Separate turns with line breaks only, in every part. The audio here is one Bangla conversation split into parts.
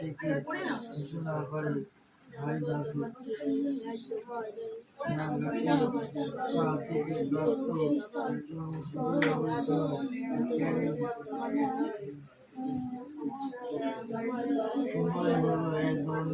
থেকে করে ভাই দাদু না সময় হলো একজন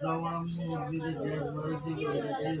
জবান উদ্ভিদে গ্যাস বাড়িতে এবং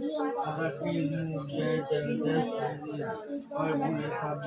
কাণ্ডয় মৃদুবর্ষ আকাশি মুখ গ্যাস গ্যাস হয় বলে খাদ্য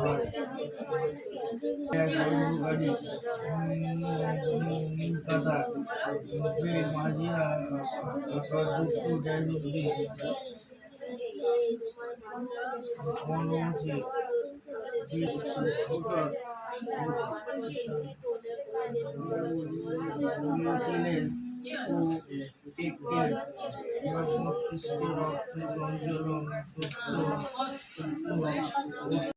হয় কাঁথা মাঝিরা যুক্ত ড্যানুদ্দি অনুমতি ছিলেন So. You.